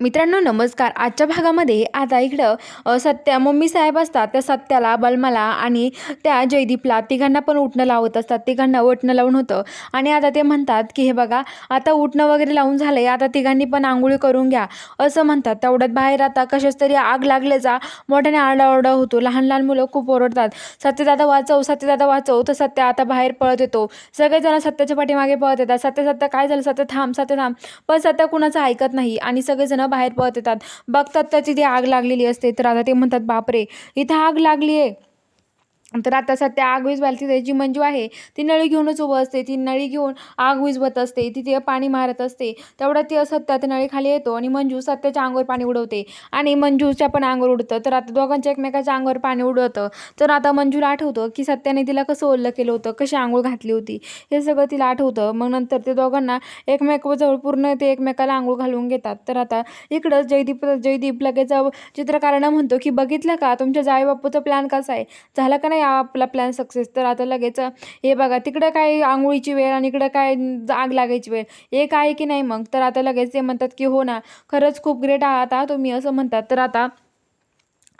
मित्रांनो नमस्कार. आजच्या भागामध्ये आता इकडं सत्या मम्मी साहेब असतात. त्या सत्याला बलमाला आणि त्या जयदीपला तिघांना पण उठणं लावत असतात. तिघांना उठणं लावून होतं. आणि आता ते म्हणतात की हे बघा आता उठणं वगैरे लावून झालं आहे आता तिघांनी पण आंघोळी करून घ्या. असं म्हणतात. तेवढ्यात बाहेर आता कशाच तरी आग लागल्याचा मोठ्याने आरडाओरडा होतो. लहान लहान मुलं खूप ओरडतात. सत्यदादा वाचव सत्यदादा वाचव. तर सत्य आता बाहेर पळत येतो. सगळेजण सत्याच्या पाठीमागे पळत येतात. सत्य सत्य काय झालं? सत्य थांब सत्य थांब. पण सत्य कुणाचं ऐकत नाही. आणि सगळेजण बाहेर पळत येतात. बघतात तर तिथे आग लागलेली असते तर आता ते म्हणतात बापरे इथं आग लागली आहे तर आता सध्या आग विझवायला तिथे जी मंजू आहे ती नळी घेऊनच उभं असते. ती नळी घेऊन आग विझवत असते. तिथे पाणी मारत असते. तेवढ्या ती सत्या त्या नळीखाली येतो आणि मंजू सत्याच्या अंगावर पाणी उडवते. आणि मंजूच्या पण अंगावर उडतं. तर आता दोघांच्या एकमेकाच्या अंगावर पाणी उडवतं. तर आता मंजूला आठवतं की सत्याने तिला कसं ओल्लं केलं होतं कशी आंघोळ घातली होती हे सगळं तिला आठवतं. मग नंतर ते दोघांना एकमेकाजवळ पूर्ण ते एकमेकाला आंघोळ घालून घेतात. तर आता इकडंच जयदीप जयदीप लगेच चित्रकारांना म्हणतो की बघितलं का? तुमच्या जाई बापूचा प्लॅन कसा आहे? झाला का नाही आपला प्लॅन सक्सेस तर आता लगेच हे बघा तिकडं काय आंघोळीची वेळ आणि इकडं काय आग लागायची वेळ एक आहे की नाही मग? तर आता लगेच ते म्हणतात की हो ना खरंच खूप ग्रेट आहात आता तुम्ही असं म्हणतात. तर आता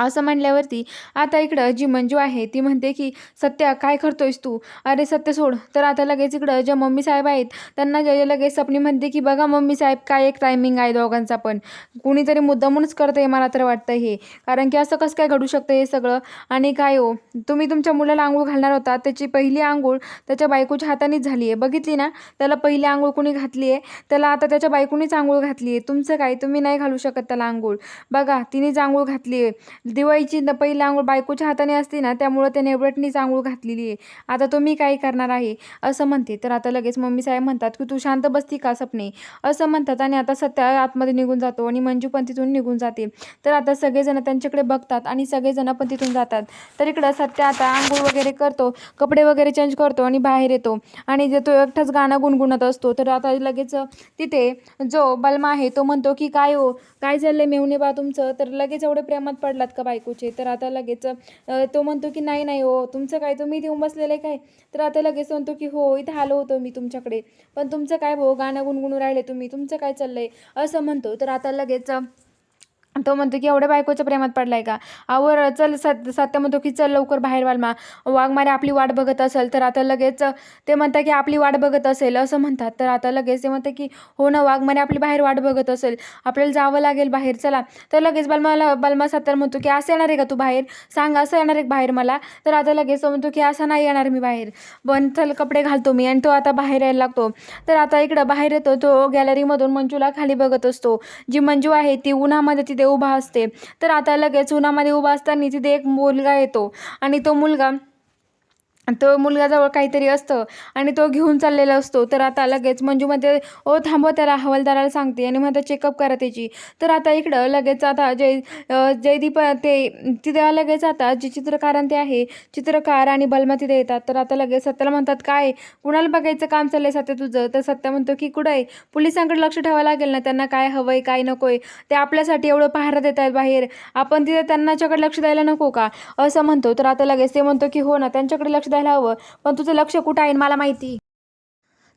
असं म्हणल्यावरती आता इकडं जी मंजू आहे ती म्हणते की सत्या काय करतोयस तू? अरे सत्य सोड. तर आता लगेच इकडं ज्या मम्मी साहेब आहेत त्यांना जे लगेच सपनी म्हणते की बघा मम्मी साहेब काय एक टायमिंग आहे दोघांचा पण. कुणीतरी मुद्दामूनच करतं आहे मला तर वाटतं हे. कारण की असं कसं काय घडू शकतं हे सगळं? आणि काय हो तुम्ही तुमच्या मुलाला आंघोळ घालणार होता. त्याची पहिली आंघोळ त्याच्या बायकोच्या हातानेच झाली आहे. बघितली ना? त्याला पहिली आंघोळ कुणी घातली आहे? त्याला आता त्याच्या बायकोनीच आंघोळ घातली आहे. तुमचं काय? तुम्ही नाही घालू शकत त्याला आंघोळ. बघा तिनेच आंघोळ घातली आहे. दिवाळीची न पहिली आंघोळ बायकोच्या हाताने असते ना त्यामुळं त्याने एवढटनीच आंघोळ घातलेली आहे. आता तो मी काय करणार आहे? असं म्हणते. तर आता लगेच मम्मी साहेब म्हणतात की तू शांत बसती का सपने? असं म्हणतात आणि आता सत्या आतमध्ये निघून जातो आणि मंजू पण तिथून निघून जाते. तर आता सगळेजण त्यांच्याकडे बघतात आणि सगळेजण पण तिथून जातात. तर इकडं सत्या आता आंघोळ वगैरे करतो कपडे वगैरे चेंज करतो आणि बाहेर येतो. आणि जर तो एकटाच गाणं गुणगुणत असतो तर आता लगेच तिथे जो बलमा आहे तो म्हणतो की काय हो? काय झालं मेवणे बा तुमचं? तर लगेच एवढे प्रेमात पडलात का बायकोचे तर आता लगेच तो म्हणतो की नाही नाही हो तुमचं काय तुम्ही देऊन बसलेलं आहे काय? तर आता लगेच म्हणतो की हो इथं आलो होतो मी तुमच्याकडे पण तुमचं काय भाऊ गाणं गुणगुणू राहिले तुम्ही तुमचं काय चाललंय? असं म्हणतो. तर आता लगेच तो म्हणतो की एवढ्या बायकोच्या प्रेमात पडलाय का? आवर चल सत सत्य म्हणतो की चल लवकर बाहेर वालमा वाघमारे आपली वाट बघत असेल तर आता लगेच ते म्हणतात की आपली वाट बघत असेल असं म्हणतात. तर आता लगेच ते म्हणतात की हो ना वाघमारे आपली बाहेर वाट बघत असेल. आपल्याला जावं लागेल बाहेर. चला. तर लगेच बलमाला बलमा सत्तर म्हणतो की असं येणार आहे का तू बाहेर? सांग असं येणार आहे बाहेर मला? तर आता लगेच तो म्हणतो की असं नाही येणार मी बाहेर. पण चल कपडे घालतो मी. आणि तो आता बाहेर यायला लागतो. तर आता इकडं बाहेर येतो. तो गॅलरीमधून मंजूला खाली बघत असतो. जी मंजू आहे ती उन्हामध्ये तिथे उभा असते. तर आता लगेच उन्हामध्ये उभा असताना तिथे एक मुलगा येतो आणि तो मुलगा तो मुलगाजवळ काहीतरी असतं आणि तो घेऊन चाललेला असतो. तर आता लगेच मंजूमध्ये ओ थांबव त्याला हवालदाराला सांगते. आणि म्हणतात चेकअप करा त्याची. तर आता इकडं लगेच आता जय जयदीप ते तिथे लगेच आता जे चित्रकारां ते आहे चित्रकार आणि बलमा तिथे येतात. तर आता लगेच सत्याला म्हणतात काय? कुणाला बघायचं काम चाललंय सत्य तुझं? तर सत्या म्हणतो की कुठं आहे? पोलिसांकडे लक्ष ठेवावं लागेल ना त्यांना काय हवंय काय नकोय? ते आपल्यासाठी एवढं पहारा देत आहेत बाहेर. आपण तिथे त्यांच्याकडे लक्ष द्यायला नको का? असं म्हणतो. तर आता लगेच ते म्हणतो की हो ना त्यांच्याकडे लक्ष करायला हवं. पण तुझं लक्ष कुठं आहे मला माहिती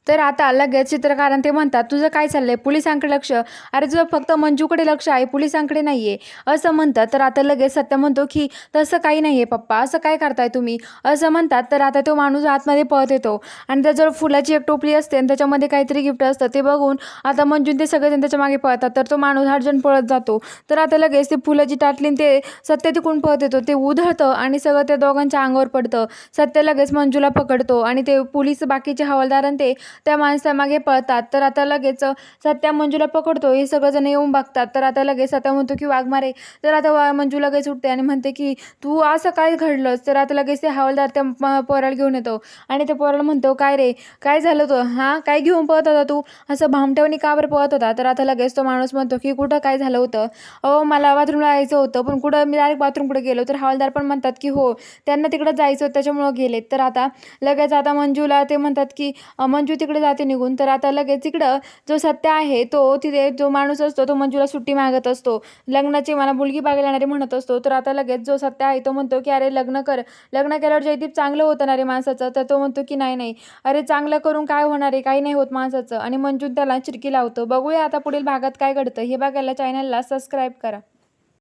तर आता लगेच चित्रकारां ते म्हणतात तुझं काय चाललंय? पोलिसांकडे लक्ष. अरे तुझं फक्त मंजूकडे लक्ष आहे पोलिसांकडे नाही आहे असं म्हणतात. तर आता लगेच सत्य म्हणतो की तसं काही नाही आहे पप्पा असं काय करताय तुम्ही? असं म्हणतात. तर आता तो माणूस आतमध्ये पळत येतो. आणि त्याच्यावर फुलाची एक टोपली असते आणि त्याच्यामध्ये काहीतरी गिफ्ट असतं. ते बघून आता मंजून ते सगळेजण त्याच्यामागे पळतात. तर तो माणूस हडजण पळत जातो. तर आता लगेच ते फुलाची टाटली आणि ते सत्य तिकडून पळत येतो. ते उधळतं आणि सगळं त्या दोघांच्या अंगावर पडतं. सत्य लगेच मंजूला पकडतो आणि ते पोलीस बाकीचे हवालदार आणि ते त्या माणसामागे पळतात. तर आता लगेच सत्या मंजूला पकडतो. हे सगळंजण येऊन बघतात. तर आता लगेच सत्या म्हणतो की वाघ मारे. तर आता वा मंजू लगेच उठते आणि म्हणते की तू असं काय घडलंस. तर आता लगेच ते हवालदार त्या पोराला घेऊन येतो. आणि त्या पोराला म्हणतो काय रे? काय झालं तो? हां? काय घेऊन पळत होता तू? असं भामटेवणी का बरं पळत होता? तर आता लगेच तो माणूस म्हणतो की कुठं काय झालं होतं? अहो मला बाथरूमला जायचं होतं पण कुठं मी डायरेक्ट बाथरूमकडे गेलो? तर हवालदार पण म्हणतात की हो त्यांना तिकडं जायचं होतं त्याच्यामुळं गेलेत. तर आता लगेच आता मंजूला ते म्हणतात की मंजू तिकडे जाते निघून तर आता लगेच इकडं जो सत्य आहे तो तिथे जो माणूस असतो तो मंजूला सुट्टी मागत असतो. लग्नाची मला मुलगी बघायला येणारी म्हणत असतो तर आता लगेच जो सत्य आहे तो म्हणतो की अरे लग्न कर. लग्न केल्यावर जयदीप चांगलं होतं ना रे माणसाचं? तर तो म्हणतो की नाही नाही. अरे चांगलं करून काय होणार आहे? काही नाही होत माणसाचं. आणि मंजू त्याला चिरकी लावतो. बघूया आता पुढील भागात काय घडतं. हे बघायला चॅनलला सबस्क्राईब करा.